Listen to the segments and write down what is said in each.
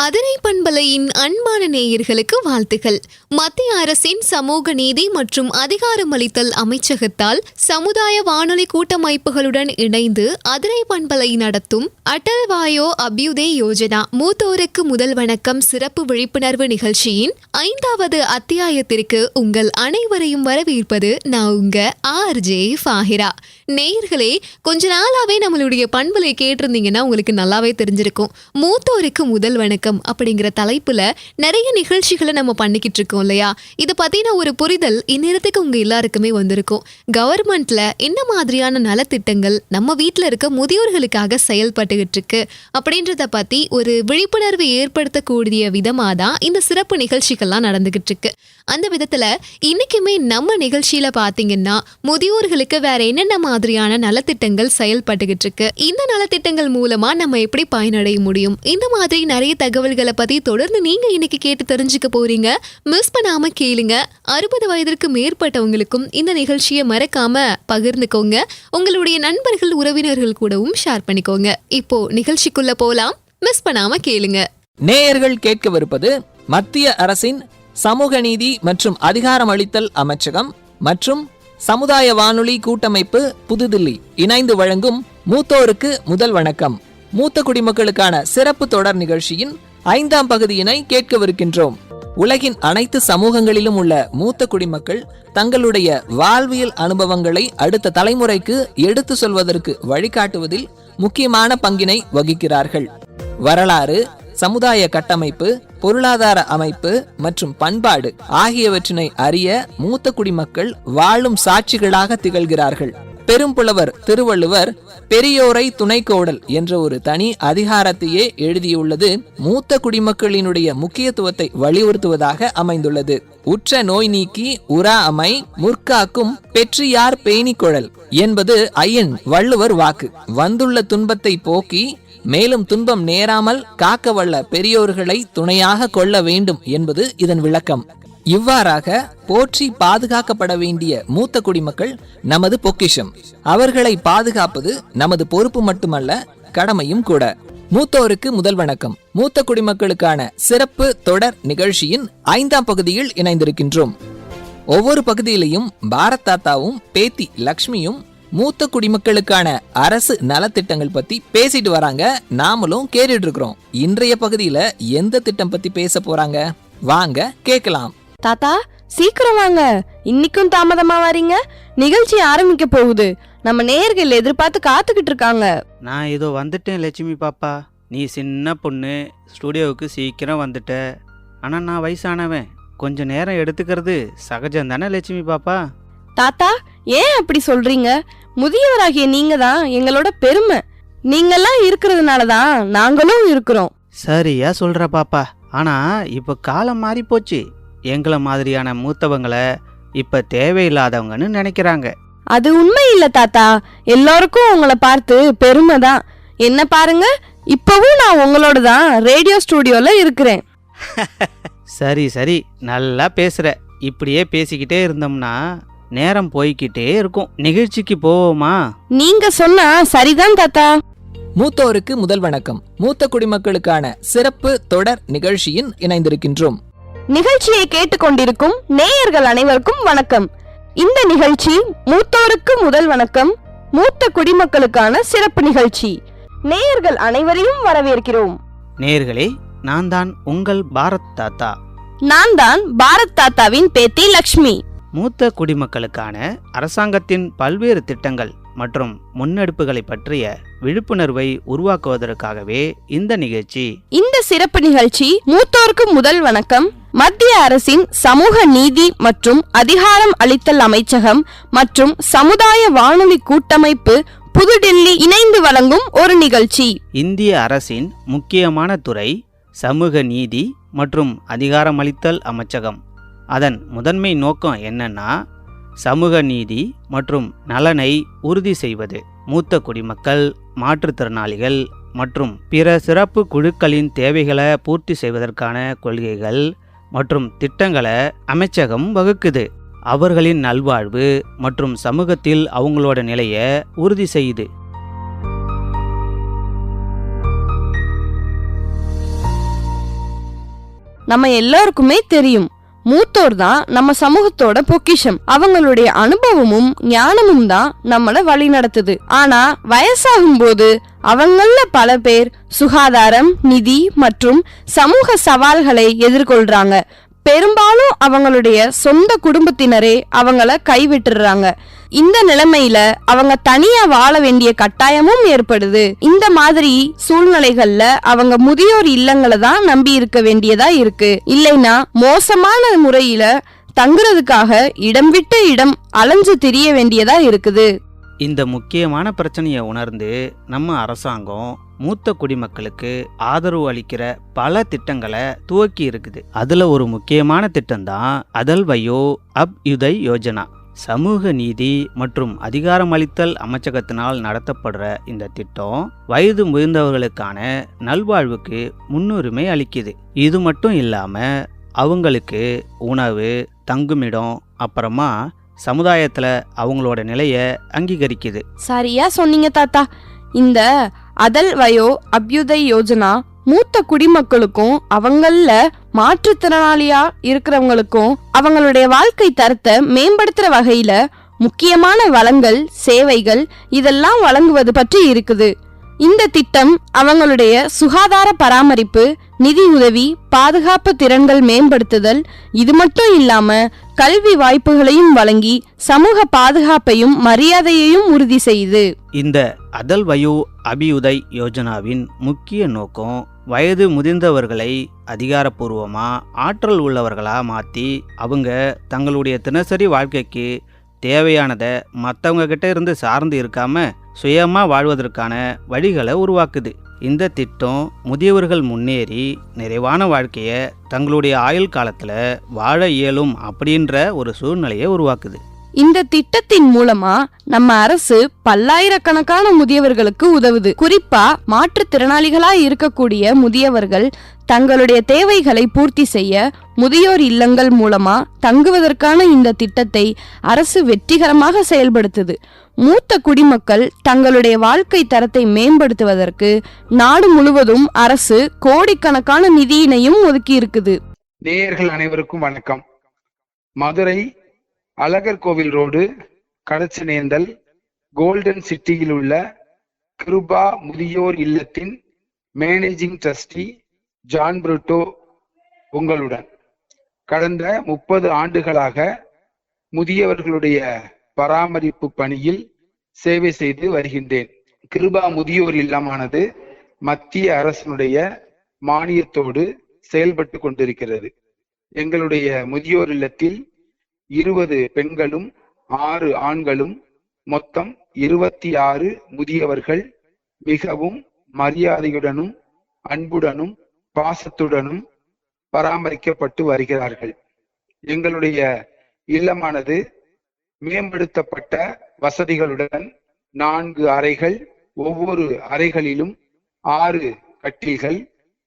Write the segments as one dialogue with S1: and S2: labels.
S1: அதிரை பண்பலையின் அன்பான நேயர்களுக்கு வாழ்த்துகள் மத்திய அரசின் சமூக நீதி மற்றும் அதிகாரமளித்தல் அமைச்சகத்தால் சமுதாய வானொலி கூட்டமைப்புகளுடன் இணைந்து அதிரை பண்பலை நடத்தும் அடல் வாயோ அபியுதே யோஜனா மூத்தோருக்கு முதல் வணக்கம் சிறப்பு விழிப்புணர்வு நிகழ்ச்சியின் ஐந்தாவது அத்தியாயத்திற்கு உங்கள் அனைவரையும் வரவேற்பது நான் உங்க ஆர் ஜே ஃபாஹிரா. நேயர்களே கொஞ்ச நாளாவே நம்மளுடைய பண்பலை கேட்டிருந்தீங்கன்னா உங்களுக்கு நல்லாவே தெரிஞ்சிருக்கும். மூத்தோருக்கு முதல் வணக்கம். அப்படிங்கிற தலைப்புல நிறைய நிகழ்ச்சிகளை நம்ம பண்ணிக்கிட்டு இருக்கோம் இல்லையா? இதை பத்தின ஒரு புரிதல் இந்நேரத்துக்கு உங்க எல்லாருக்குமே வந்திருக்கும். கவர்மெண்ட்ல என்ன மாதிரியான நலத்திட்டங்கள் நம்ம வீட்டில் இருக்க முதியோர்களுக்காக செயல்பட்டுக்கிட்டு இருக்கு? அப்படின்றத பத்தி ஒரு விழிப்புணர்வு ஏற்படுத்தக்கூடிய விதமாக தான் இந்த சிறப்பு நிகழ்ச்சிகள்லாம் நடந்துகிட்டு இருக்கு. அந்த விதத்துல இன்னைக்குமே நம்ம நிகழ்ச்சியில பாத்தீங்கன்னா முதியோர்களுக்கு வேற என்னென்ன மாதிரியான நலத்திட்டங்கள் செயல்பட்டுகிட்டு இருக்கு? இந்த நலத்திட்டங்கள் மூலமா நம்ம எப்படி பயனடைய முடியும்? இந்த மாதிரி நிறைய தகவல்களை பத்தி தொடர்ந்து நீங்க இன்னைக்கு கேட்டு தெரிஞ்சுக்க போறீங்க. மிஸ் பண்ணாம கேளுங்க. அறுபது வயதிற்கு மேற்பட்டவங்களுக்கும் இந்த நிகழ்ச்சியை மறக்காம பகிர்ந்துக்கோங்க. உங்களுடைய நண்பர்கள் உறவினர்கள் கூடவும் ஷேர் பண்ணிக்கோங்க. இப்போ நிகழ்ச்சிக்குள்ள போலாம். மிஸ் பண்ணாம கேளுங்க.
S2: நேயர்கள் கேட்கவிருப்பது மத்திய அரசின் சமூக நீதி மற்றும் அதிகாரமளித்தல் அமைச்சகம் மற்றும் சமுதாய வானொலி கூட்டமைப்பு புதுதில்லி. இணைந்து வழங்கும் மூத்தோருக்கு முதல் வணக்கம். மூத்த குடிமக்களுக்கான சிறப்பு தொடர் நிகழ்ச்சியின் ஐந்தாம் பகுதியினை கேட்கவிருக்கின்றோம். உலகின் அனைத்து சமூகங்களிலும் உள்ள மூத்த குடிமக்கள் தங்களுடைய வாழ்வியல் அனுபவங்களை அடுத்த தலைமுறைக்கு எடுத்து சொல்வதற்கு வழிகாட்டுவதில் முக்கியமான பங்கினை வகிக்கிறார்கள். வரலாறு சமுதாய கட்டமைப்பு பொருளாதார அமைப்பு மற்றும் பண்பாடு ஆகியவற்றினை அறிய மூத்த குடிமக்கள் வாழும் சாட்சிகளாக திகழ்கிறார்கள். பெரும்புலவர் திருவள்ளுவர் பெரியோரை துணைக்கோடல் என்ற ஒரு தனி அதிகாரத்தையே எழுதியுள்ளது. மூத்த குடிமக்களினுடைய முக்கியத்துவத்தை வலியுறுத்துவதாக அமைந்துள்ளது. உற்ற நோய் நீக்கி உரா அமை முற்காக்கும் பெற்றியார் பேணிக்குழல் என்பது ஐயன் வள்ளுவர் வாக்கு. வந்துள்ள துன்பத்தை போக்கி மேலும் துன்பம் நேராமல் காக்க வல்ல பெரியோர்களை துணையாக கொள்ள வேண்டும் என்பது இதன் விளக்கம். இவ்வாறாக போற்றி பாதுகாக்கப்பட வேண்டிய மூத்த குடிமக்கள் நமது பொக்கிஷம். அவர்களை பாதுகாப்பது நமது பொறுப்பு மட்டுமல்ல கடமையும் கூட. மூத்தோருக்கு முதல் வணக்கம். மூத்த குடிமக்களுக்கான சிறப்பு தொடர் நிகழ்ச்சியின் ஐந்தாம் பகுதியில் இணைந்திருக்கின்றோம். ஒவ்வொரு பகுதியிலையும் பாரத் தாத்தாவும் பேத்தி லக்ஷ்மியும் மூத்த குடிமக்களுக்கான அரசு நலத்திட்டங்கள் பத்தி பேசிட்டு வராங்க. நாமளும் கேட்டுட்டு இருக்கிறோம். இன்றைய பகுதியில எந்த திட்டம் பத்தி பேச போறாங்க? வாங்க கேட்கலாம்.
S3: தாத்தா சீக்கிரம் வாங்க. இன்னைக்கும் தாமதமா வரீங்க? நிகழ்ச்சி ஆரம்பிக்க போகுது. நம்ம நேர்கள் எதிர்பார்த்து காத்துக்கிட்டு இருக்காங்க.
S4: நான் இதோ வந்துட்டேன் லட்சுமி பாப்பா. நீ சின்ன பொண்ணு ஸ்டூடியோவுக்கு சீக்கிரம் வந்துட்ட. ஆனால் நான் வயசானவன். கொஞ்சம் நேரம் எடுத்துக்கிறது சகஜம் தானே லட்சுமி பாப்பா?
S3: தாத்தா ஏன் அப்படி சொல்றீங்க? முதியவராகிய நீங்க தான் எங்களோட பெருமை. நீங்கெல்லாம் இருக்கிறதுனால தான் நாங்களும் இருக்கிறோம்.
S4: சரியா சொல்கிற பாப்பா. ஆனால் இப்போ காலம் மாறி போச்சு எங்களை மாதிரியான மூத்தவங்களை இப்போ தேவையில்லாதவங்கன்னு நினைக்கிறாங்க.
S3: அது உண்மை இல்ல தாத்தா. எல்லாருக்கும் உங்களை பார்த்து பெருமை தான். என்ன பாருங்க இப்பவும் நான் உங்களோட தான் ரேடியோ ஸ்டூடியோல இருக்கிறேன்.
S4: சரி சரி. நல்லா பேசுகிற இப்படியே பேசிக்கிட்டே இருந்தோம்னா நேரம் போய்க்கிட்டே இருக்கும். நிகழ்ச்சிக்கு போவோமா?
S3: நீங்க சொன்னா சரிதான் தாத்தா.
S2: மூத்தோருக்கு முதல் வணக்கம். மூத்த குடிமக்களுக்கான சிறப்பு தொடர் நிகழ்ச்சியின் இணைந்திருக்கின்றோம்.
S3: நிகழ்ச்சியை கேட்டுக்கொண்டிருக்கும் நேயர்கள் அனைவருக்கும் வணக்கம். இந்த நிகழ்ச்சி மூத்தோருக்கு முதல் வணக்கம். மூத்த குடிமக்களுக்கான சிறப்பு நிகழ்ச்சி. நேயர்கள் அனைவரையும் வரவேற்கிறோம்.
S4: நேர்களே நான் தான் உங்கள் பாரத் தாத்தா.
S3: நான் தான் பாரத் தாத்தாவின் பேத்தி லக்ஷ்மி.
S4: மூத்த குடிமக்களுக்கான அரசாங்கத்தின் பல்வேறு திட்டங்கள். மற்றும் முன்னெடுப்புகளை பற்றிய விழிப்புணர்வை உருவாக்குவதற்காகவே இந்த நிகழ்ச்சி.
S3: இந்த சிறப்பு நிகழ்ச்சி மூத்தோருக்கு முதல் வணக்கம். மத்திய அரசின் சமூக நீதி மற்றும் அதிகாரம் அளித்தல் அமைச்சகம் மற்றும் சமுதாய வானொலி கூட்டமைப்பு புதுடெல்லி இணைந்து வழங்கும் ஒரு நிகழ்ச்சி.
S4: இந்திய அரசின் முக்கியமான துறை சமூக நீதி மற்றும் அதிகாரமளித்தல் அமைச்சகம். அதன் முதன்மை நோக்கம் என்னன்னா சமூக நீதி மற்றும் நலனை உறுதி செய்வது. மூத்த குடிமக்கள் மாற்றுத்திறனாளிகள் மற்றும் பிற சிறப்பு குழுக்களின் தேவைகளை பூர்த்தி செய்வதற்கான கொள்கைகள் மற்றும் திட்டங்களை அமைச்சகம் வகுக்குது. அவர்களின் நல்வாழ்வு மற்றும் சமூகத்தில் அவங்களோட நிலையை உறுதி செய்யுது.
S3: நம்ம எல்லாருக்குமே தெரியும் மூத்தோர் தான் நம்ம சமூகத்தோட பொக்கிஷம். அவங்களுடைய அனுபவமும் ஞானமும் தான் நம்மள வழி நடத்துது. ஆனா வயசாகும் போது அவங்கள பல பேர் சுகாதாரம் நிதி மற்றும் சமூக சவால்களை எதிர்கொள்றாங்க. பெரும்பாலும் அவங்களுடைய சொந்த குடும்பத்தினரே அவங்கள கைவிட்டுறாங்க. இந்த நிலைமையில அவங்க தனியா வாழ வேண்டிய கட்டாயமும் ஏற்படுது. இந்த மாதிரி சூழ்நிலைகள்ல அவங்க முதியோர் இல்லங்களை தான் நம்பி இருக்க வேண்டியதா இருக்கு. இல்லைன்னா மோசமான முறையில தங்குறதுக்காக இடம் விட்டு இடம் அலைஞ்சு திரிய வேண்டியதா இருக்குது.
S4: இந்த முக்கியமான பிரச்சனையை உணர்ந்து நம்ம அரசாங்கம் மூத்த குடிமக்களுக்கு ஆதரவு அளிக்கிற பல திட்டங்களை துவக்கி இருக்குது. அதுல ஒரு முக்கியமான திட்டம் தான் அதல் வயோ அப் யுதை யோஜனா. சமூக நீதி மற்றும் அதிகாரமளித்தல் அமைச்சகத்தினால் நடத்தப்படுற இந்த திட்டம் வயது முதிர்ந்தவர்களுக்கான நல்வாழ்வுக்கு முன்னுரிமை அளிக்குது. இது மட்டும் இல்லாம அவங்களுக்கு உணவு தங்குமிடம் அப்புறமா சமுதாயத்தில் அவங்களோட நிலையை அங்கீகரிக்குது.
S3: சரியா சொன்னீங்க தாத்தா. இந்த அதல் வயோ அபியுதய் யோஜனா மூத்த குடிமக்களுக்கும் அவங்கள மாற்றுத்திறனாளியா இருக்கிறவங்களுக்கும் அவங்களுடைய வாழ்க்கை தரத்தை மேம்படுத்துற வகையில முக்கியமான வளங்கள் சேவைகள் இதெல்லாம் வழங்குவது பற்றி இருக்குது. இந்த திட்டம் அவங்களுடைய சுகாதார பராமரிப்பு நிதி உதவி பாதுகாப்பு திறன்கள் மேம்படுத்துதல் இது மட்டும் இல்லாம கல்வி வாய்ப்புகளையும் வழங்கி சமூக பாதுகாப்பையும் மரியாதையையும் உறுதி செய்து.
S4: இந்த அதல் வயு அபியுதய் யோஜனாவின் முக்கிய நோக்கம் வயது முதிர்ந்தவர்களை அதிகாரப்பூர்வமாக ஆற்றல் உள்ளவர்களாக மாற்றி அவங்க தங்களுடைய தினசரி வாழ்க்கைக்கு தேவையானதை மற்றவங்க கிட்ட இருந்து சார்ந்து இருக்காமல் சுயமாக வாழ்வதற்கான வழிகளை உருவாக்குது. இந்த திட்டம் முதியவர்கள் முன்னேறி நிறைவான வாழ்க்கையை தங்களுடைய ஆயுள் காலத்தில் வாழ இயலும் அப்படின்ற ஒரு சூழ்நிலையை உருவாக்குது.
S3: இந்த திட்டத்தின் மூலமா நம்ம அரசு பல்லாயிரக்கணக்கான முதியவர்களுக்கு உதவுது. குறிப்பா மாற்றுத்திறனாளிகளா இருக்கக்கூடிய முதியவர்கள் தங்களுடைய தேவைகளை பூர்த்தி செய்ய முதியோர் இல்லங்கள் மூலமா தங்குவதற்கான இந்த திட்டத்தை அரசு வெற்றிகரமாக செயல்படுத்துது. மூத்த குடிமக்கள் தங்களுடைய வாழ்க்கை தரத்தை மேம்படுத்துவதற்கு நாடு முழுவதும் அரசு கோடிக்கணக்கான நிதியினையும் ஒதுக்கி இருக்குது
S5: நேயர்கள் அனைவருக்கும் வணக்கம். மதுரை அழகர் கோவில் ரோடு கடச்சனேந்தல் கோல்டன் சிட்டியில் உள்ள கிருபா முதியோர் இல்லத்தின் மேனேஜிங் ட்ரஸ்டி ஜான் புருட்டோ உங்களுடன். கடந்த முப்பது ஆண்டுகளாக முதியவர்களுடைய பராமரிப்பு பணியில் சேவை செய்து வருகின்றேன். கிருபா முதியோர் இல்லமானது மத்திய அரசினுடைய மானியத்தோடு செயல்பட்டு கொண்டிருக்கிறது. எங்களுடைய முதியோர் இல்லத்தில் இருபது பெண்களும் ஆறு ஆண்களும் மொத்தம் இருபத்தி ஆறு முதியவர்கள் மிகவும் மரியாதையுடனும் அன்புடனும் பாசத்துடனும் பராமரிக்கப்பட்டு வருகிறார்கள். எங்களுடைய இல்லமானது மேம்படுத்தப்பட்ட வசதிகளுடன் நான்கு அறைகள் ஒவ்வொரு அறைகளிலும் ஆறு கட்டில்கள்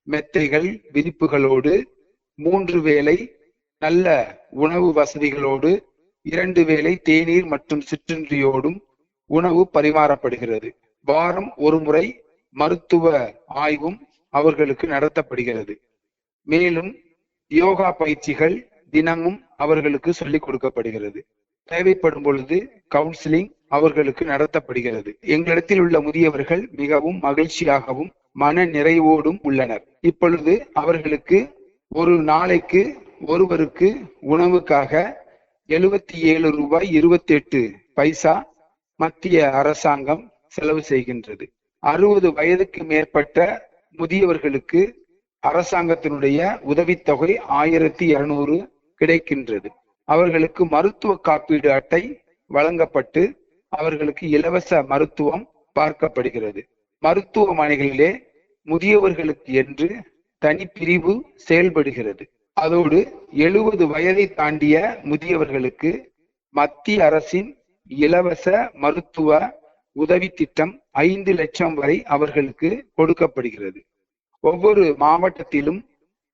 S5: மெத்தைகள் விரிப்புகளோடு மூன்று வேளை நல்ல உணவு வசதிகளோடு இரண்டு வேளை தேநீர் மற்றும் சிற்றுண்டியோடும் உணவு பரிமாறப்படுகிறது. வாரம் ஒரு முறை மருத்துவ ஆய்வும் அவர்களுக்கு நடத்தப்படுகிறது. மேலும் யோகா பயிற்சிகள் தினமும் அவர்களுக்கு சொல்லிக் கொடுக்கப்படுகிறது. தேவைப்படும் பொழுது கவுன்சிலிங் அவர்களுக்கு நடத்தப்படுகிறது. எங்களிடத்தில் உள்ள முதியவர்கள் மிகவும் மகிழ்ச்சியாகவும் மன நிறைவோடும் உள்ளனர். இப்பொழுது அவர்களுக்கு ஒரு நாளைக்கு ஒருவருக்கு உணவுக்காக எழுபத்தி ஏழு ரூபாய் இருபத்தி எட்டு பைசா மத்திய அரசாங்கம் செலவு செய்கின்றது. அறுபது வயதுக்கு மேற்பட்ட முதியவர்களுக்கு அரசாங்கத்தினுடைய உதவித்தொகை ஆயிரத்தி இருநூறு கிடைக்கின்றது. அவர்களுக்கு மருத்துவ காப்பீடு அட்டை வழங்கப்பட்டு அவர்களுக்கு இலவச மருத்துவம் பார்க்கப்படுகிறது. மருத்துவமனைகளிலே முதியவர்களுக்கு என்று தனிப்பிரிவு செயல்படுகிறது. அதோடு எழுபது வயதை தாண்டிய முதியவர்களுக்கு மத்திய அரசின் இலவச மருத்துவ உதவி திட்டம் ஐந்து லட்சம் வரை அவர்களுக்கு கொடுக்கப்படுகிறது. ஒவ்வொரு மாவட்டத்திலும்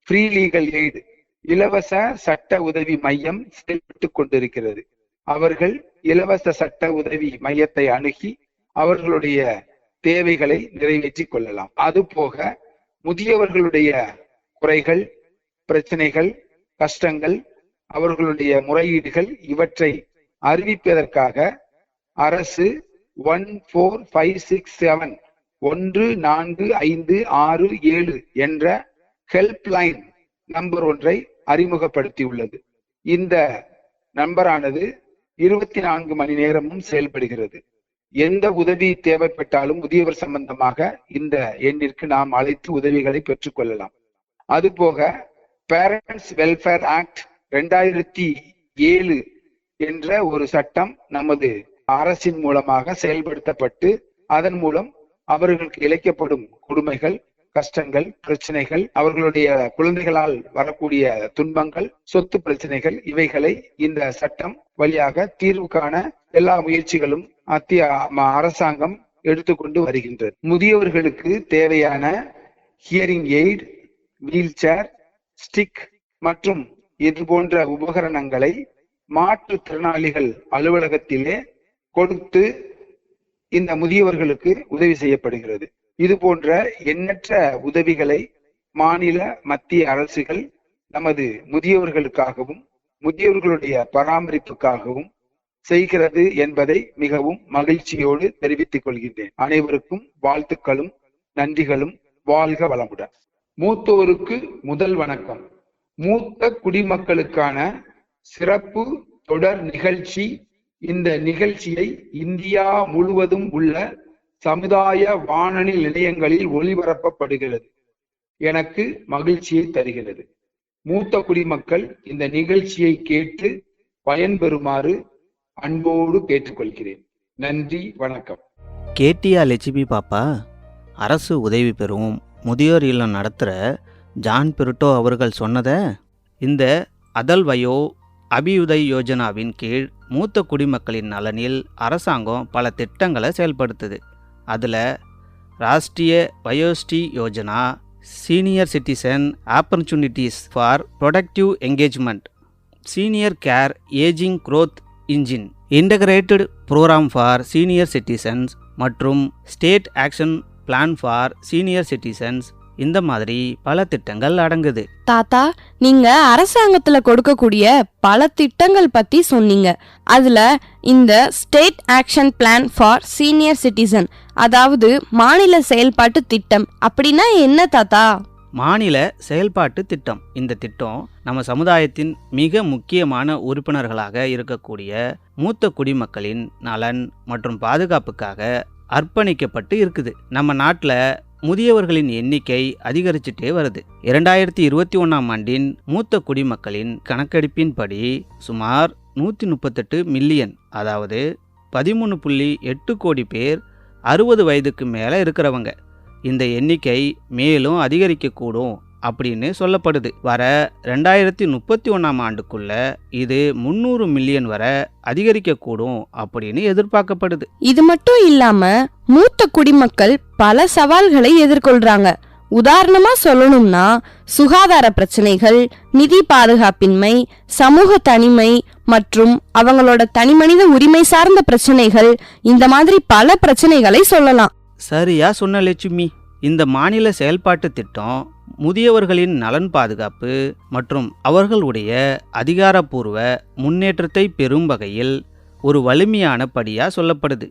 S5: ஃப்ரீ லீகல் எய்டு இலவச சட்ட உதவி மையம் செயல்பட்டு கொண்டிருக்கிறது. அவர்கள் இலவச சட்ட உதவி மையத்தை அணுகி அவர்களுடைய தேவைகளை நிறைவேற்றிக் கொள்ளலாம். அது போக முதியவர்களுடைய குறைகள் பிரச்சனைகள் கஷ்டங்கள் அவர்களுடைய முறையீடுகள் இவற்றை அறிவிப்பதற்காக அரசு one four five six seven ஒன்று நான்கு ஐந்து ஆறு ஏழு என்ற ஹெல்ப்லைன் நம்பர் ஒன்றை அறிமுகப்படுத்தியுள்ளது. இந்த நம்பரானது இருபத்தி நான்கு மணி நேரமும் செயல்படுகிறது. எந்த உதவி தேவைப்பட்டாலும் முதியவர் சம்பந்தமாக இந்த எண்ணிற்கு நாம் அழைத்து உதவிகளை பெற்றுக்கொள்ளலாம். அதுபோக பேரண்ட்ஸ் வெல்ஃபேர் ஆக்ட் ரெண்டாயிரத்தி ஏழு என்ற ஒரு சட்டம் நமது அரசின் மூலமாக செயல்படுத்தப்பட்டு அதன் மூலம் அவர்களுக்கு இழைக்கப்படும் கொடுமைகள் கஷ்டங்கள் பிரச்சனைகள் அவர்களுடைய குழந்தைகளால் வரக்கூடிய துன்பங்கள் சொத்து பிரச்சனைகள் இவைகளை இந்த சட்டம் வழியாக தீர்வு காண எல்லா முயற்சிகளும் மத்திய அரசாங்கம் எடுத்துக்கொண்டு வருகின்றது. முதியவர்களுக்கு தேவையான hearing aid wheelchair stick மற்றும் இது போன்ற உபகரணங்களை மாற்றுத்திறனாளிகள் அலுவலகத்திலே கொடுத்து இந்த முதியவர்களுக்கு உதவி செய்யப்படுகிறது. இது போன்ற எண்ணற்ற உதவிகளை மாநில மத்திய அரசுகள் நமது முதியவர்களுக்காகவும் முதியவர்களுடைய பராமரிப்புக்காகவும் செய்கிறது என்பதை மிகவும் மகிழ்ச்சியோடு தெரிவித்துக் கொள்கின்றேன். அனைவருக்கும் வாழ்த்துக்களும் நன்றிகளும் வாழ்க வளமுடன். மூத்தோருக்கு முதல் வணக்கம். மூத்த குடிமக்களுக்கான சிறப்பு தொடர் நிகழ்ச்சி இந்த நிகழ்ச்சியை இந்தியா முழுவதும் உள்ள சமுதாய வானொலி நிலையங்களில் ஒளிபரப்பப்படுகிறது. எனக்கு மகிழ்ச்சியை தருகிறது. மூத்த குடிமக்கள் இந்த நிகழ்ச்சியை கேட்டு பயன்பெறுமாறு அன்போடு கேட்டுக்கொள்கிறேன். நன்றி வணக்கம்.
S4: கேட்டியா லட்சுமி பாப்பா அரசு உதவி பெறும் முதியோர் இல்லம் நடத்துகிற ஜான் பிரிட்டோ அவர்கள் சொன்னதை இந்த அதல் வயோ அபியுதய் யோஜனாவின் கீழ் மூத்த குடிமக்களின் நலனில் அரசாங்கம் பல திட்டங்களை செயல்படுத்துது. அதில் Rashtriya Vayoshri Yojana senior citizen opportunities for productive engagement senior care ageing growth engine integrated programme for senior citizens மற்றும் state action plan for senior citizens இந்த மாதிரி பல திட்டங்கள் அடங்குது.
S3: தாத்தா நீங்க அரசாங்கத்துல கொடுக்கக்கூடிய பல திட்டங்கள் பத்தி சொன்னீங்க. அதுல இந்த state action plan for senior citizen அதாவது மாநில செயல்பாட்டு திட்டம் அப்படின்னா என்ன தாத்தா?
S4: மாநில செயல்பாட்டு திட்டம். இந்த திட்டம் நம்ம சமுதாயத்தின் மிக முக்கியமான உறுப்பினர்களாக இருக்கக்கூடிய மூத்த குடிமக்களின் நலன் மற்றும் பாதுகாப்புக்காக அர்ப்பணிக்கப்பட்டு இருக்குது. நம்ம நாட்டில் முதியவர்களின் எண்ணிக்கை அதிகரிச்சுட்டே வருது. இரண்டாயிரத்தி இருபத்தி ஒன்றாம் ஆண்டின் மூத்த குடிமக்களின் கணக்கெடுப்பின்படி சுமார் நூற்றி முப்பத்தெட்டு மில்லியன் அதாவது பதிமூணு புள்ளி எட்டு கோடி பேர் அறுபது வயதுக்கு மேலே இருக்கிறவங்க. இந்த எண்ணிக்கை மேலும் அதிகரிக்கக்கூடும் அப்படின்னு சொல்லப்படுது. வர ரெண்டாயிரத்தி முப்பத்தி ஒன்றாம் ஆண்டுக்குள்ள இது முந்நூறு மில்லியன் வரை அதிகரிக்கக்கூடும் அப்படின்னு எதிர்பார்க்கப்படுது.
S3: இது மட்டும் இல்லாம மூத்த குடிமக்கள் பல சவால்களை எதிர்கொள்றாங்க. உதாரணமா சொல்லணும்னா சுகாதார பிரச்சனைகள் நிதி பாதுகாப்பின்மை சமூக தனிமை மற்றும் அவங்களோட தனிமனித உரிமை சார்ந்த பிரச்சனைகள் இந்த மாதிரி பல பிரச்சனைகளை சொல்லலாம்.
S4: சரியா சொன்ன லட்சுமி. இந்த மாநில செயல்பாட்டு திட்டம் முதியவர்களின் நலன் பாதுகாப்பு மற்றும் அவர்களுடைய அதிகாரப்பூர்வ முன்னேற்றத்தை பெறும் வகையில் ஒரு வலிமையான படியாக சொல்லப்படுது.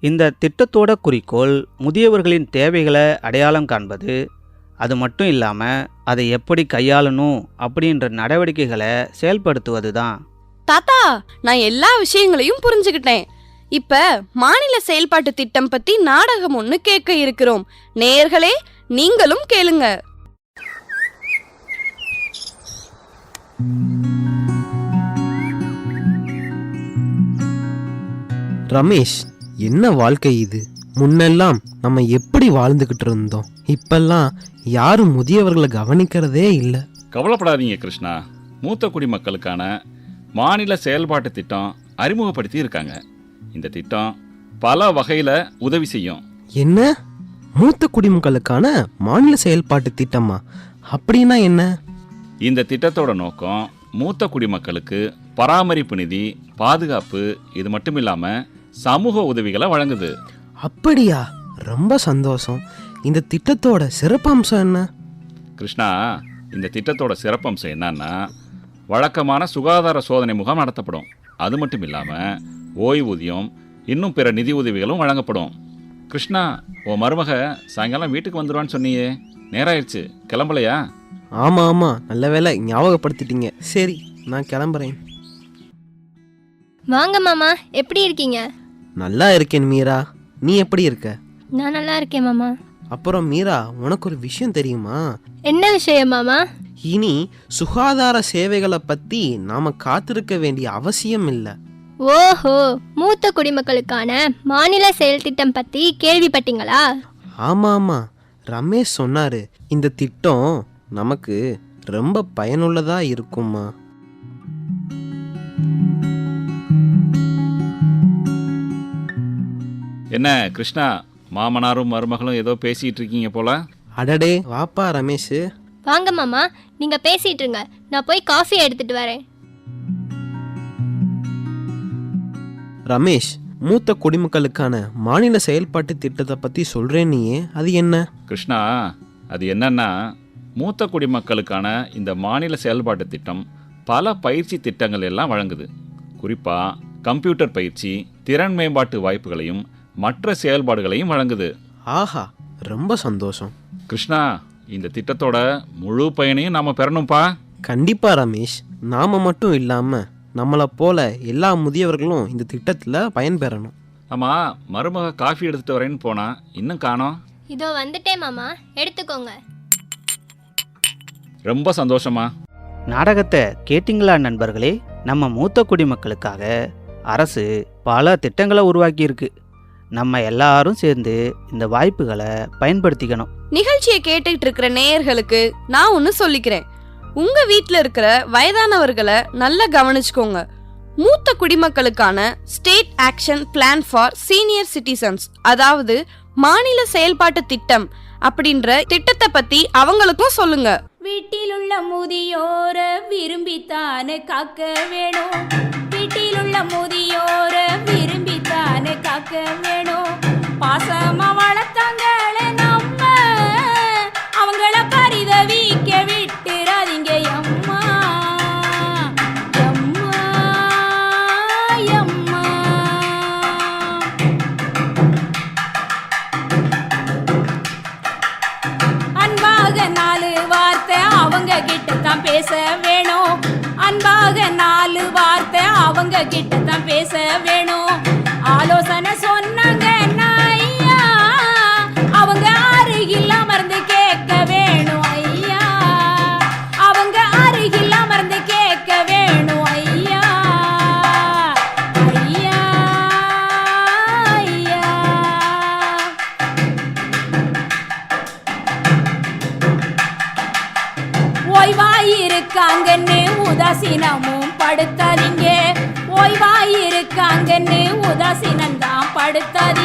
S4: இந்த திட்டத்தோட குறிக்கோள் முதியவர்களின் தேவைகளை அடையாளம் காண்பது. அது மட்டும் இல்லாமல் அதை எப்படி கையாளணும் அப்படின்ற நடவடிக்கைகளை செயல்படுத்துவது தான்.
S3: தாத்தா நான் எல்லா விஷயங்களையும் புரிஞ்சுக்கிட்டேன். இப்ப மாநில செயல்பாட்டு திட்டம் பத்தி நாடகம் ஒன்று கேட்க இருக்கிறோம். நேயர்களே நீங்களும் கேளுங்க.
S6: ரமேஷ் என்ன வாழ்க்கை இது? முன்னெல்லாம் நம்ம எப்படி வாழ்ந்துகிட்டு இருந்தோம்? இப்பெல்லாம் யாரும் முதியவர்களை கவனிக்கிறதே இல்லை.
S7: கவலைப்படாதீங்க கிருஷ்ணா. மூத்த குடிமக்களுக்கான மாநில செயல்பாட்டு திட்டம் அறிமுகப்படுத்தி இருக்காங்க. இந்த திட்டம் பல வகையில் உதவி செய்யும்.
S6: என்ன? மூத்த குடிமக்களுக்கான மாநில செயல்பாட்டு திட்டமா? அப்படின்னா என்ன?
S7: இந்த திட்டத்தோட நோக்கம் மூத்த குடிமக்களுக்கு பராமரிப்பு நிதி பாதுகாப்பு இது மட்டும் இல்லாமல் சமூக உதவிகளை வழங்குது.
S6: அப்படியா? ரொம்ப சந்தோஷம். இந்த திட்டத்தோட சிறப்பம்சம் என்ன?
S7: கிருஷ்ணா இந்த திட்டத்தோட சிறப்பம்சம் என்னன்னா வழக்கமான சுகாதார சோதனை முகாம் நடத்தப்படும். அது மட்டும் இல்லாமல் ஓய்வூதியம் இன்னும் பிற நிதி உதவிகளும் வழங்கப்படும். கிருஷ்ணா உன் மருமக சாயங்காலம் வீட்டுக்கு வந்துடுவான்னு சொன்னியே. நேராயிருச்சு. கிளம்பலையா?
S6: ஆமா ஆமா. நல்ல வேளை ஞாபகப்படுத்திட்டீங்க. சரி நான் கிளம்புறேன்.
S8: வாங்க மாமா எப்படி இருக்கீங்க?
S6: நல்லா இருக்கேன் மீரா. நீ எப்படி இருக்க?
S8: நான் நல்லா இருக்கேன் மாமா.
S6: அப்புறம் மீரா உனக்கு ஒரு விஷயம் தெரியுமா?
S8: என்ன விஷயம் மாமா?
S6: இனி சுகாதார சேவைகளை பத்தி நாம காத்திருக்க வேண்டிய அவசியம் இல்லை.
S8: ஓஹோ மூத்த குடிமக்களுக்கான மாநில செயல் திட்டம் பத்தி கேள்விப்பட்டீங்களா?
S6: ஆமா ஆமா. ரமேஷ் சொன்னாரு இந்த திட்டம் நமக்கு ரொம்ப பயனுள்ளதா இருக்குமா
S7: என்ன கிருஷ்ணா மாமனாரும் மருமகளும் ஏதோ பேசிட்டு இருக்கீங்க போல?
S6: அடடே வாப்பா ரமேஷ்.
S8: வாங்க மாமா. நீங்க பேசிட்டு இருங்க. நான் போய் காஃபி எடுத்துட்டு வரேன்.
S6: ரமேஷ் மூத்த குடிமக்களுக்கான மாநில செயல்பாட்டு திட்டத்தை பத்தி சொல்றேன் நீயே. அது என்ன?
S7: கிருஷ்ணா அது என்னன்னா மூத்த குடிமக்களுக்கான இந்த மாநில செயல்பாட்டு திட்டம் பல பயிற்சி திட்டங்கள் எல்லாம் வழங்குது. குறிப்பாக கம்ப்யூட்டர் பயிற்சி திறன் மேம்பாட்டு வாய்ப்புகளையும் மற்ற செயல்பாடுகளையும் வழங்குது.
S6: ஆஹா ரொம்ப சந்தோஷம்.
S7: கிருஷ்ணா இந்த திட்டத்தோட முழு பயனையும் நாம பெறணும்ப்பா
S6: கண்டிப்பா ரமேஷ். நாம மட்டும் இல்லாம நம்மளை போல எல்லா முதியவர்களும் இந்த திட்டத்துல பயன்பெறணும்.
S7: ஆமா மருமக காஃபி எடுத்துட்டு வரேன்னு போனா இன்னும் காணோம்.
S8: இதோ வந்துட்டேன் மாமா. எடுத்துக்கோங்க.
S7: ரொம்ப சந்தோஷமா.
S4: நாடகத்தை கேட்டிங்களா நண்பர்களே? நம்ம மூத்த குடிமக்களுக்காக அரசு பல திட்டங்களை உருவாக்கியிருக்கு. நம்ம எல்லாரும் சேர்ந்து இந்த வாய்ப்புகளை பயன்படுத்திக்கணும்.
S3: நிகழ்ச்சியை கேட்டுக்கிட்டு இருக்கிற நேயர்களுக்கு நான் ஒன்று சொல்லிக்கிறேன். உங்க வீட்ல இருக்கிற வயதானவர்களை நல்லா கவனிச்சுக்கோங்க. மூத்த குடிமக்களுக்கான state action plan for senior citizens அதாவது மாநில செயல்பாட்டு திட்டம் அப்படின்ற திட்டத்தை பத்தி அவங்களுக்கும் சொல்லுங்க.
S9: வீட்டிலுள்ள முதியோர விரும்பித்தான காக்க வேணும்? வீட்டிலுள்ள முதியோர விரும்பித்தான காக்க வேணும்? பாசமா வளர்த்த கிட்ட தான் பேச வேணும். அன்பாக நாலு வார்த்தை அவங்க கிட்ட தான் பேச வேணும் உதாசீனமும் படுத்தாதீங்க ஓய்வாயிருக்காங்கன்னு உதாசீனம் தான் படுத்தாதீங்க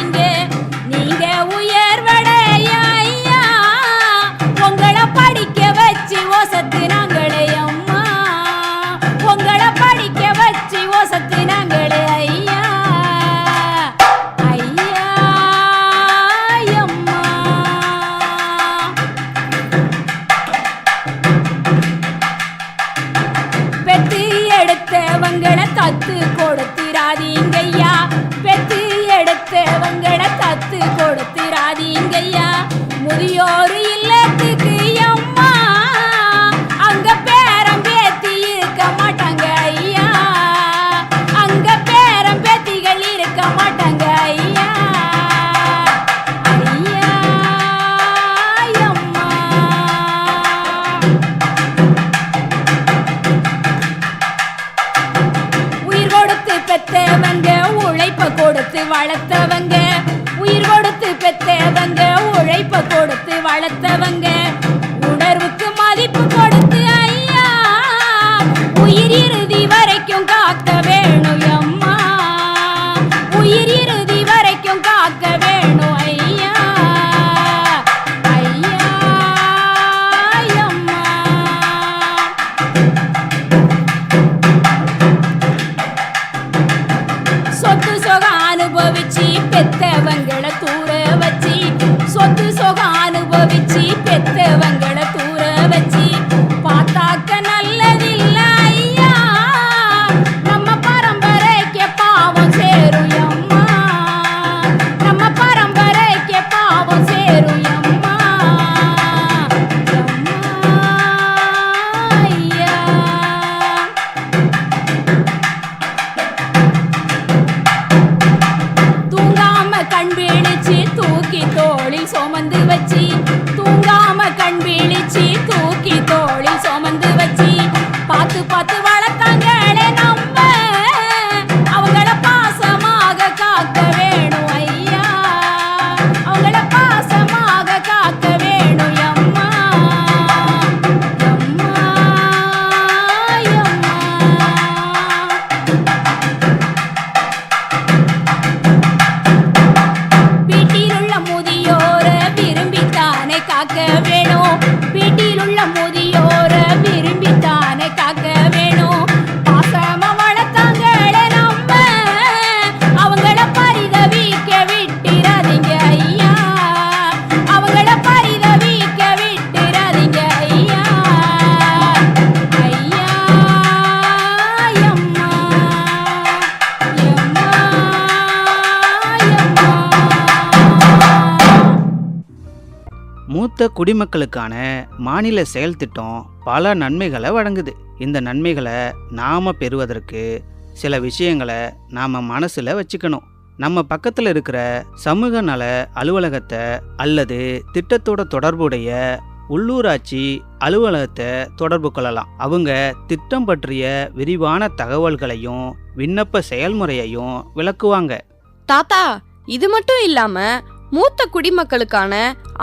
S4: குடிமக்களுக்கான மாநில செயல் திட்டம் பல நன்மைகளை வழங்குது. இந்த நன்மைகளை நாம் பெறுவதற்கு சில விஷயங்களை நாம் மனசில் வச்சுக்கணும். நம்ம பக்கத்தில் இருக்கிற சமூக நல அலுவலகத்தை அல்லது திட்டத்தோட தொடர்புடைய உள்ளூராட்சி அலுவலகத்தை தொடர்பு கொள்ளலாம். அவங்க திட்டம் பற்றிய விரிவான தகவல்களையும் விண்ணப்ப செயல்முறையையும் விளக்குவாங்க.
S3: தாத்தா இது மட்டும் இல்லாம மூத்த குடிமக்களுக்கான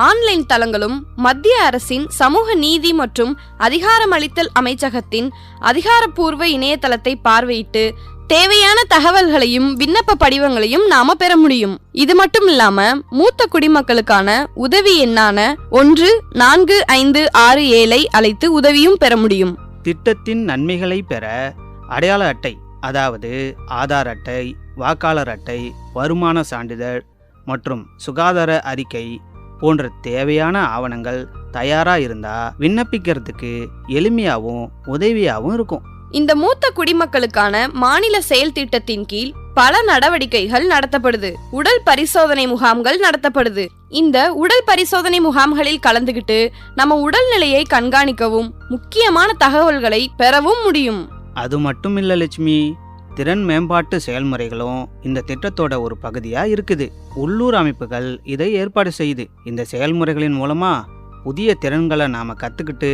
S3: ஆன்லைன் தளங்களும் மத்திய அரசின் சமூக நீதி மற்றும் அதிகாரமளித்தல் அமைச்சகத்தின் அதிகாரப்பூர்வ இணையதளத்தை பார்வையிட்டு தேவையான தகவல்களையும் விண்ணப்ப படிவங்களையும் நாம பெற முடியும். இது மட்டும் இல்லாம மூத்த குடிமக்களுக்கான உதவி எண்ணான ஒன்று நான்கு ஐந்து ஆறு ஏழை அழைத்து உதவியும் பெற முடியும்.
S4: திட்டத்தின் நன்மைகளை பெற அடையாள அட்டை அதாவது ஆதார் அட்டை வாக்காளர் அட்டை வருமான சான்றிதழ் மற்றும் சுகாதார அறிக்கை போன்ற தேவையான ஆவணங்கள் தயாரா இருந்தா விண்ணப்பிக்கிறதுக்கு எளிமையாகவும் உதவியாகவும் இருக்கும்.
S3: இந்த மூத்த குடிமக்களுக்கான மாநில செயல் திட்டத்தின் கீழ் பல நடவடிக்கைகள் நடத்தப்படுது. உடல் பரிசோதனை முகாம்கள் நடத்தப்படுது. இந்த உடல் பரிசோதனை முகாம்களில் கலந்துகிட்டு நம்ம உடல்நிலையை கண்காணிக்கவும் முக்கியமான தகவல்களை பெறவும் முடியும்.
S4: அது மட்டும் இல்லை லட்சுமி. திறன் மேம்பாட்டு செயல்முறைகளும் இந்த திட்டத்தோட ஒரு பகுதியா இருக்குது. உள்ளூர் அமைப்புகள் இதை ஏற்பாடு செய்யுது இந்த செயல்முறைகளின் மூலமா புதிய திறன்களை நாம கத்துக்கிட்டு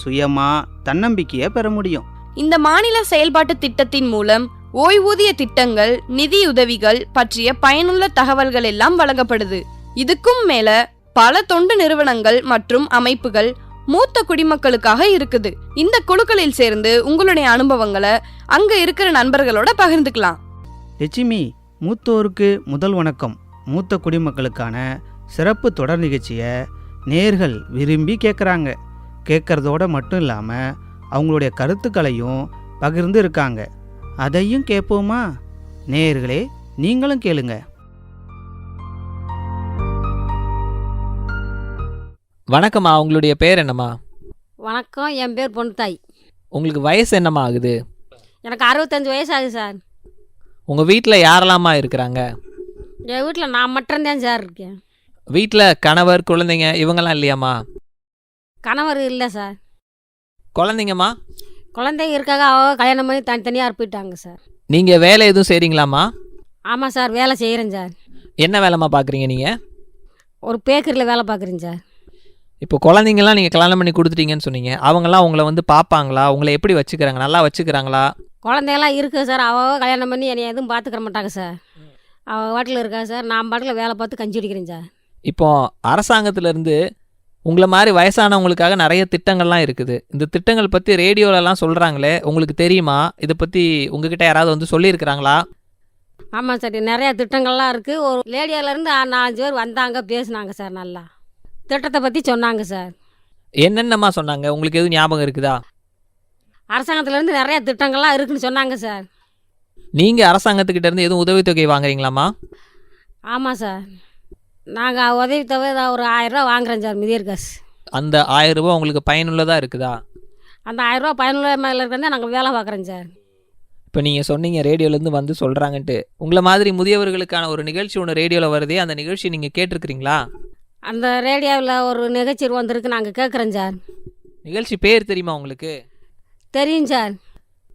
S4: சுயமா தன்னம்பிக்கையை பெற முடியும்.
S3: இந்த மாநில செயல்பாட்டு திட்டத்தின் மூலம் ஓய்வூதிய திட்டங்கள் நிதியுதவிகள் பற்றிய பயனுள்ள தகவல்கள் எல்லாம் வழங்கப்படுது. இதுக்கும் மேல பல தொண்டு நிறுவனங்கள் மற்றும் அமைப்புகள் மூத்த குடிமக்களுக்காக இருக்குது. இந்த குழுக்களில் சேர்ந்து உங்களுடைய அனுபவங்களை அங்க இருக்கிற நண்பர்களோட பகிர்ந்துக்கலாம்.
S4: லட்சுமி மூத்தோருக்கு முதல் வணக்கம். மூத்த குடிமக்களுக்கான சிறப்பு தொடர் நிகழ்ச்சியை நேர்கள் விரும்பி கேட்குறாங்க கேட்குறதோட மட்டும் இல்லாமல் அவங்களுடைய கருத்துக்களையும் பகிர்ந்து இருக்காங்க. அதையும் கேட்போமா நேர்களே நீங்களும் கேளுங்கள்
S10: வணக்கம்மா உங்களுடைய பேர் என்னம்மா?
S11: வணக்கம் என் பேர் பொண்ணுத்தாய்
S10: உங்களுக்கு வயசு என்னம்மா ஆகுது?
S11: எனக்கு அறுபத்தஞ்சு வயசு ஆகுது சார்.
S10: உங்கள் வீட்டில் யாரெல்லாம்மா இருக்கிறாங்க?
S11: என் வீட்டில் நான் மட்டும்தான் சார் இருக்கேன்.
S10: வீட்டில் கணவர் குழந்தைங்க இவங்கெல்லாம் இல்லையாம்மா?
S11: கணவர் இல்லை சார்.
S10: குழந்தைங்கம்மா?
S11: குழந்தைங்க இருக்காங்க அவ கல்யாணம் பண்ணி தனித்தனியாக இருப்பிட்டாங்க சார்.
S10: நீங்கள் வேலை எதுவும் செய்கிறீங்களாம்மா
S11: ஆமாம் சார் வேலை செய்கிறேன் சார்.
S10: என்ன வேலைம்மா பார்க்குறீங்க நீங்கள்
S11: ஒரு பேக்கரியில் வேலை பார்க்குறேன் சார்.
S10: இப்போ குழந்தைங்கலாம் நீங்கள் கல்யாணம் பண்ணி கொடுத்துட்டீங்கன்னு சொன்னீங்க. அவங்கெல்லாம் உங்களை வந்து பார்ப்பாங்களா? உங்களை எப்படி வச்சுக்கிறாங்க? நல்லா வச்சுக்கிறாங்களா?
S11: குழந்தையெல்லாம் இருக்குது சார். அவ கல்யாணம் பண்ணி என்னை எதுவும் பார்த்துக்கிற மாட்டாங்க சார். அவள் வாட்டில் இருக்கா சார்? நான் பாட்டில் வேலை பார்த்து கஞ்சி குடிக்கிறேன் சார்.
S10: இப்போ அரசாங்கத்திலேருந்து உங்களை மாதிரி வயசானவங்களுக்காக நிறைய திட்டங்கள்லாம் இருக்குது. இந்த திட்டங்கள் பற்றி ரேடியோலலாம் சொல்கிறாங்களே உங்களுக்கு தெரியுமா? இதை பற்றி உங்ககிட்ட யாராவது வந்து சொல்லியிருக்கிறாங்களா?
S11: ஆமாம் சார். நிறையா திட்டங்கள்லாம் இருக்குது ஒரு லேடியாலேருந்து நாலஞ்சு பேர் வந்தாங்க பேசுனாங்க சார் நல்லா. திட்டத்தை பற்றி சொன்னாங்க சார்.
S10: என்னென்னம்மா சொன்னாங்க? உங்களுக்கு எதுவும் ஞாபகம் இருக்குதா?
S11: அரசாங்கத்துலேருந்து நிறையா திட்டங்கள்லாம் இருக்குன்னு சொன்னாங்க சார்.
S10: நீங்கள் அரசாங்கத்துக்கிட்ட இருந்து எதுவும் உதவித்தொகை வாங்குறீங்களாம்மா?
S11: ஆமாம் சார். நாங்கள் உதவித்தொகை ஒரு ஆயிரரூவா வாங்குறோம் சார் மிதியர் காசு.
S10: அந்த ஆயிரம் ரூபாய் உங்களுக்கு பயனுள்ளதாக இருக்குதா?
S11: அந்த ஆயிரரூவா பயனுள்ள மேலே இருக்கிறதே நாங்கள் வேலை பார்க்குறோம் சார்.
S10: இப்போ நீங்கள் சொன்னீங்க ரேடியோலேருந்து வந்து சொல்கிறாங்கன்ட்டு உங்களை மாதிரி முதியவர்களுக்கான ஒரு நிகழ்ச்சி ஒன்று ரேடியோவில் வருதே அந்த நிகழ்ச்சி நீங்கள் கேட்டிருக்கிறீங்களா?
S11: அந்த ரேடியோவில் ஒரு நிகழ்ச்சி வந்திருக்கு நாங்கள் கேட்குறோம் சார்.
S10: நிகழ்ச்சி பேர் தெரியுமா உங்களுக்கு?
S11: தெரியும் சார்.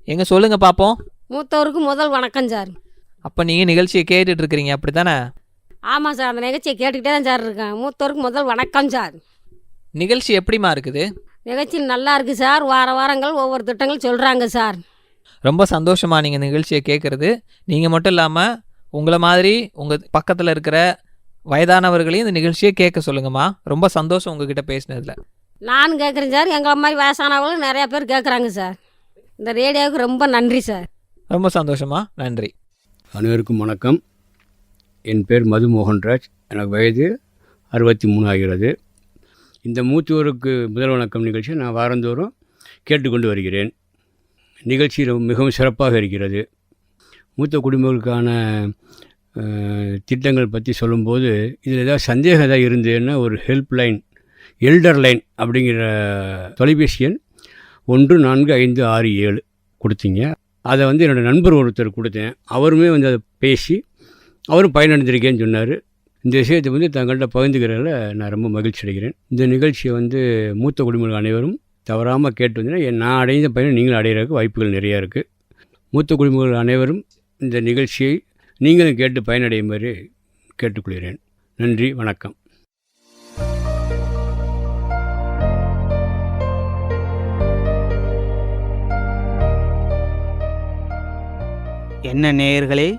S10: எங்கே சொல்லுங்கள் பார்ப்போம்
S11: மூத்தவருக்கு முதல் வணக்கம் சார்.
S10: அப்போ நீங்கள் நிகழ்ச்சியை கேட்டுட்டு இருக்கிறீங்க அப்படி தானே
S11: ஆமாம் சார் அந்த நிகழ்ச்சியை கேட்டுக்கிட்டே தான் சார் இருக்கேன். மூத்தவருக்கு முதல் வணக்கம் சார்.
S10: நிகழ்ச்சி எப்படிம்மா இருக்குது?
S11: நிகழ்ச்சி நல்லா இருக்குது சார். வார வாரங்கள் ஒவ்வொரு திட்டங்கள் சொல்கிறாங்க சார்.
S10: ரொம்ப சந்தோஷமா நீங்கள் நிகழ்ச்சியை கேட்குறது நீங்கள் மட்டும் இல்லாமல் உங்களை மாதிரி உங்கள் பக்கத்தில் இருக்கிற வயதானவர்களையும் இந்த நிகழ்ச்சியை கேட்க சொல்லுங்கம்மா. ரொம்ப சந்தோஷம் உங்ககிட்ட பேசினதில்.
S11: நானும் கேட்குறேன் சார். எங்களை மாதிரி வயசானவங்களும் நிறையா பேர் கேட்குறாங்க சார். இந்த ரேடியோவுக்கு ரொம்ப நன்றி சார்.
S10: ரொம்ப சந்தோஷமா நன்றி.
S12: அனைவருக்கும் வணக்கம். என் பேர் மது மோகன்ராஜ் எனக்கு வயது அறுபத்தி மூணு ஆகிறது. இந்த மூத்தோருக்கு முதல் வணக்கம் நிகழ்ச்சியை நான் வாரந்தோறும் கேட்டுக்கொண்டு வருகிறேன். நிகழ்ச்சி ரொம்ப- மிகவும் சிறப்பாக இருக்கிறது. மூத்த குடும்பங்களுக்கான திட்டங்கள் பற்றி சொல்லும்போது இதில் ஏதாவது சந்தேகம் ஏதாவது இருந்ததுன்னா ஒரு ஹெல்ப் லைன் எல்டர் லைன் அப்படிங்கிற தொலைபேசி எண் ஒன்று நான்கு ஐந்து ஆறு ஏழு கொடுத்தீங்க. அதை வந்து என்னோடய நண்பர் ஒருத்தர் கொடுத்தேன். அவருமே வந்து அதை பேசி அவரும் பயனடைந்திருக்கேன்னு சொன்னார். இந்த விஷயத்தை வந்து தங்கள்கிட்ட பகிர்ந்துக்கிறதில் நான் ரொம்ப மகிழ்ச்சி அடைகிறேன். இந்த நிகழ்ச்சியை வந்து மூத்த குடிமக்கள் அனைவரும் தவறாமல் கேட்டு வந்தீங்கன்னா நான் அடைந்த பயனை நீங்களும் அடைகிறதுக்கு வாய்ப்புகள் நிறையா இருக்குது மூத்த குடிமக்கள் அனைவரும் இந்த நிகழ்ச்சியை நீங்களும் கேட்டு பயனடையுமாறு கேட்டுக்கொள்கிறேன். நன்றி வணக்கம்.
S4: என்ன நேயர்களே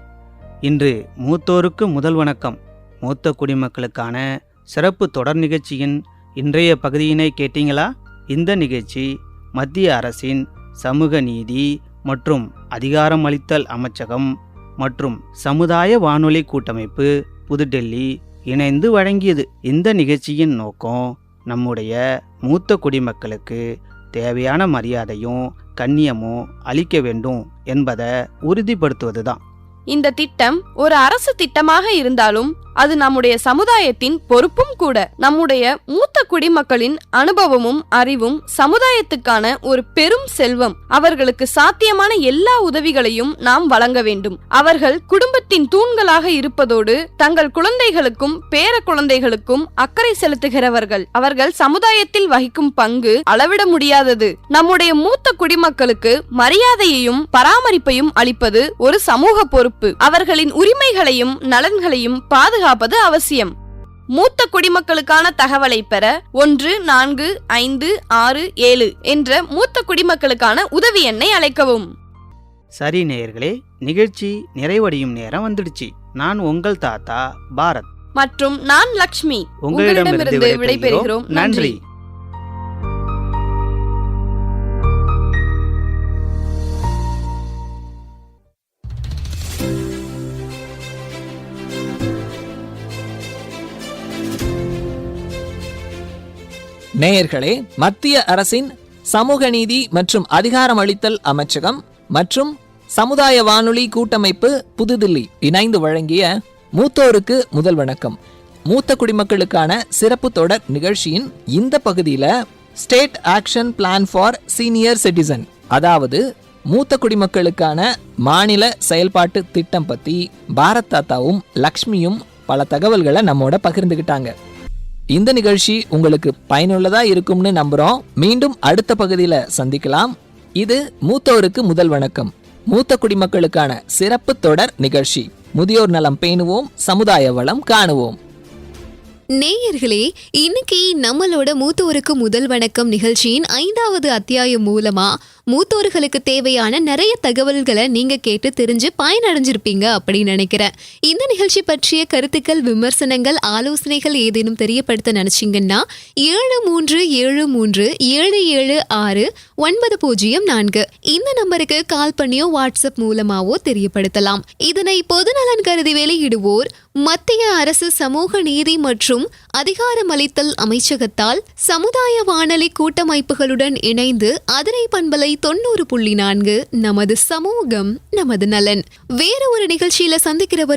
S4: இன்று மூத்தோருக்கு முதல் வணக்கம். மூத்த குடிமக்களுக்கான சிறப்பு தொடர் நிகழ்ச்சியின் இன்றைய பகுதியினை கேட்டீங்களா? இந்த நிகழ்ச்சி மத்திய அரசின் சமூக நீதி மற்றும் அதிகாரமளித்தல் அமைச்சகம் மற்றும் சமுதாய வானொலி கூட்டமைப்பு புதுடெல்லி இணைந்து வழங்கியது இந்த நிகழ்ச்சியின் நோக்கம் நம்முடைய மூத்த குடிமக்களுக்கு தேவையான மரியாதையும் கண்ணியமும் அளிக்க வேண்டும் என்பதை உறுதிப்படுத்துவதுதான்.
S3: இந்த திட்டம் ஒரு அரசு திட்டமாக இருந்தாலும் அது நம்முடைய சமுதாயத்தின் பொறுப்பும் கூட. நம்முடைய மூத்த குடிமக்களின் அனுபவமும் அறிவும் சமுதாயத்துக்கான ஒரு பெரும் செல்வம். அவர்களுக்கு சாத்தியமான எல்லா உதவிகளையும் நாம் வழங்க வேண்டும். அவர்கள் குடும்பத்தின் தூண்களாக இருப்பதோடு தங்கள் குழந்தைகளுக்கும் பேர குழந்தைகளுக்கும் அக்கறை செலுத்துகிறவர்கள். அவர்கள் சமுதாயத்தில் வகிக்கும் பங்கு அளவிட முடியாதது. நம்முடைய மூத்த குடிமக்களுக்கு மரியாதையையும் பராமரிப்பையும் அளிப்பது ஒரு சமூக பொறுப்பு. அவர்களின் உரிமைகளையும் நலன்களையும் பாதுகாப்பது அவசியம். மூத்த குடிமக்களுக்கான தகவலை பெற ஒன்று நான்கு ஐந்து ஆறு ஏழு என்ற மூத்த குடிமக்களுக்கான உதவி எண்ணை அழைக்கவும்.
S4: சரி நேயர்களே நிகழ்ச்சி நிறைவடையும் நேரம் வந்துடுச்சு. நான் உங்கள் தாத்தா பாரத்.
S3: மற்றும் நான் லக்ஷ்மி.
S4: உங்களிடமிருந்து விடைபெறுகிறோம். நன்றி.
S2: நேயர்களே மத்திய அரசின் சமூக நீதி மற்றும் அதிகாரமளித்தல் அமைச்சகம் மற்றும் சமுதாய வானொலி கூட்டமைப்பு புதுதில்லி இணைந்து வழங்கிய மூத்தோருக்கு முதல் வணக்கம். மூத்த குடிமக்களுக்கான சிறப்பு தொடர் நிகழ்ச்சியின் இந்த பகுதியில் state action plan for senior citizen அதாவது மூத்த குடிமக்களுக்கான மாநில செயல்பாட்டு திட்டம் பற்றி பாரத் தாத்தாவும் லக்ஷ்மியும் பல தகவல்களை நம்மோட பகிர்ந்துக்கிட்டாங்க இந்த நிகழ்ச்சி உங்களுக்கு பயனுள்ளதா இருக்கும்னு நம்புறோம். மீண்டும் அடுத்த பகுதியில் சந்திக்கலாம். இது மூத்தோருக்கு முதல் வணக்கம். மூத்த குடிமக்களுக்கான சிறப்பு தொடர் நிகழ்ச்சி. முதியோர் நலம் பேணுவோம் சமுதாய வளம் காணுவோம்.
S1: நேயர்களே இன்னைக்கு நம்மளோட மூத்தோருக்கு முதல் வணக்கம் நிகழ்ச்சியின் ஐந்தாவது அத்தியாயம் மூலமா மூத்தோர்களுக்கு தேவையான நிறைய தகவல்களை நீங்க கேட்டு தெரிஞ்சு பயனடைஞ்சிருப்பீங்க அப்படின்னு நினைக்கிறேன். இந்த நிகழ்ச்சி பற்றிய கருத்துக்கள் விமர்சனங்கள் ஆலோசனைகள் ஏதேனும் தெரியப்படுத்த நினைச்சீங்கன்னா ஏழு மூன்று ஏழு மூன்று ஏழு ஏழு ஆறு ஒன்பது பூஜ்ஜியம் நான்கு இந்த நம்பருக்கு கால் பண்ணியோ வாட்ஸ்அப் மூலமாவோ தெரியப்படுத்தலாம். இதனை பொதுநலன் கருதி வெளியிடுவோர் மத்திய அரசு சமூக நீதி மற்றும் அதிகாரமளித்தல் அமைச்சகத்தால் சமுதாய வானொலி கூட்டமைப்புகளுடன் இணைந்து அதிரை பண்பலை தொண்ணூறு புள்ளி நான்கு நமது சமூகம் நமது நலன். வேற ஒரு நிகழ்ச்சியில சந்திக்கிற வரை